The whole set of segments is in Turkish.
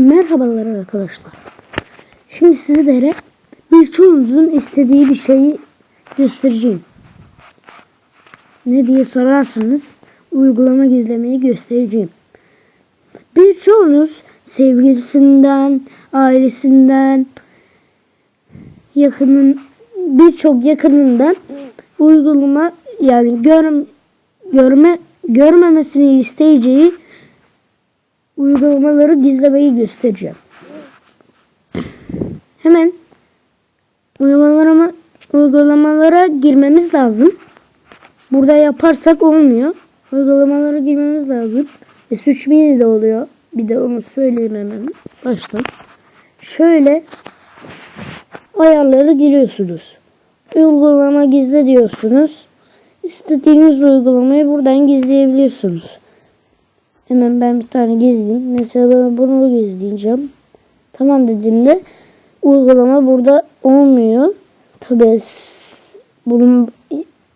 Merhabalar arkadaşlar. Şimdi sizlere birçoğunuzun istediği bir şeyi göstereceğim. Ne diye sorarsanız uygulama gizlemeyi göstereceğim. Birçoğunuz sevgilisinden, ailesinden, yakının birçok yakınından uygulama yani gör, görme görmemesini isteyeceği uygulamaları gizlemeyi göstereceğim. Hemen uygulama, uygulamalara girmemiz lazım. Burada yaparsak olmuyor. Uygulamalara girmemiz lazım. E, suç mini de oluyor. Bir de onu söyleyeyim hemen baştan. Şöyle ayarları giriyorsunuz. Uygulama gizle diyorsunuz. İstediğiniz uygulamayı buradan gizleyebiliyorsunuz. Hemen ben bir tane gizleyeyim. Mesela ben bunu gizleyeceğim. Tamam dediğimde uygulama burada olmuyor. Tabi bunun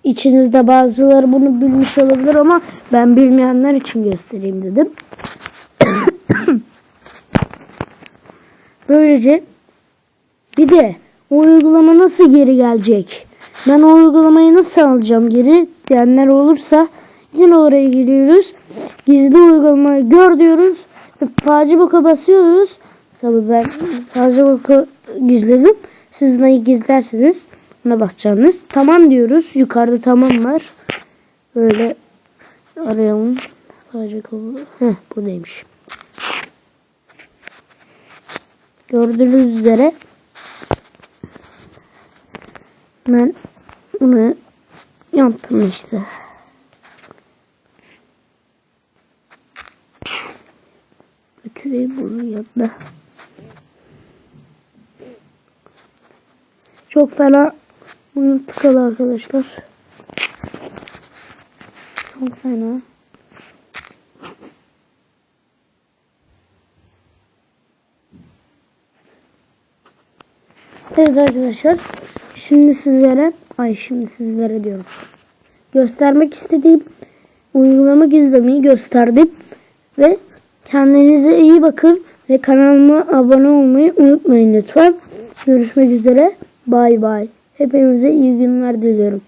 içinizde bazıları bunu bilmiş olabilir ama ben bilmeyenler için göstereyim dedim. Böylece bir de o uygulama nasıl geri gelecek? Ben o uygulamayı nasıl alacağım geri diyenler olursa yine oraya giriyoruz. Gizli uygulamayı gör diyoruz. Ve Facebook'a basıyoruz. Tabii ben Facebook'u gizledim. Siz neyi gizlersiniz ona basacaksınız. Tamam diyoruz. Yukarıda tamam var. Böyle arayalım. Facebook'u. Heh buradaymış. Gördüğünüz üzere ben bunu yaptım işte. Götüreyim bunu yanına. Çok fena bunu tıkalı arkadaşlar. Çok fena. Evet arkadaşlar. Şimdi sizlere ay şimdi sizlere diyorum. Göstermek istediğim uygulama gizlemeyi gösterdim. Ve kendinize iyi bakın. Ve kanalıma abone olmayı unutmayın lütfen. Görüşmek üzere. Bay bay. Hepinize iyi günler diliyorum.